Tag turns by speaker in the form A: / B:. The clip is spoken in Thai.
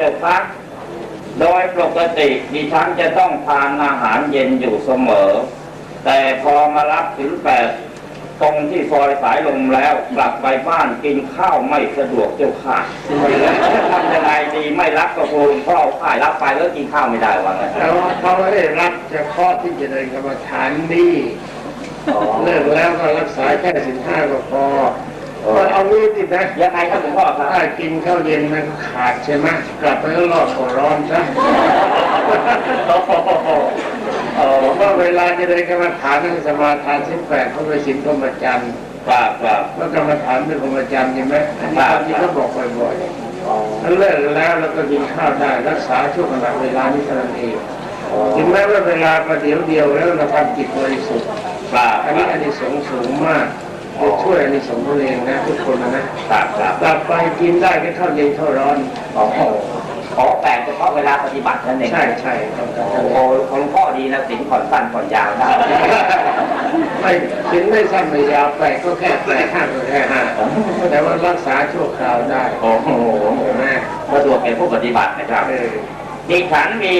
A: เจ้าพัก โดยปกติดิฉันจะต้องทานอาหารเย็นอยู่เสมอ แต่พอมารับถึงแปดตรงที่ซอยสายลมแล้วกลับไปบ้านกินข้าวไม่สะดวกเจ้าค่ะจะทำยังไงดีไม่รับก็ครูหลวงพ่อข่ายรับไปแล้วกินข้าวไม่ได้ว่างั้น
B: แต่ว่าเขาไม่ได้รับเฉพาะที่จะเดินกรรมฐานนี่เลิกแล้วก็รักษาแค่สินห้าก็พอก็ เอานี้ติดนะ
A: ยังไงครับหลวงพ่อครับ
B: ถ้ากินข้าวเย็นมันขาดใช่ไหมกลับไปแล้วรอดก็ร้อนซะ
A: เออ
B: ว่าเวลาจะเดินกรรมฐานนั่งสมาทานสิบแปดเขาไปสินพรหมจรรย์
A: ครับครับ
B: ว่ากรรมฐานเป็นพรหมจรรย์ใช่ไหมอันนี้ตามที่เขาบอกบ่อยๆถ้าเลิกแล้วแล้วก็กินข้าวได้รักษาช่วงขณะเวลานี้เท่านั้นเองถึงแม้ว่าเวลาประเดี๋ยวเดียวแล้วเราทำจิตบริสุทธิ์
A: ครับ
B: อันนี้อันนี้สงส์สูงมาก จะช่วยอันนี้สงส์ตัวเองนะทุกคนนะ
A: ครับครับ
B: กลับไปกินได้แค่ข้าวเย็นข้าวร้อน
A: โอ้โหขอแปลเฉพาะเวลาปฏิบัตินั่นเอง
B: ใช่ใช่ต้องการ
A: โอ้โหของหลวงพ่อดีนะสินผ่อนสั้นผ่อนยาวได้
B: ไม่กินไม่สั้นไม่ยาวไปก็แค่แปดห้าก็แค่ห้าแต่ว่ารักษาชั่วคราวได้
A: โอ้โห
B: นะ
A: สะดวกแก่ผู้ปฏิบัตินะครับ
B: เออ
A: ดิฉันมี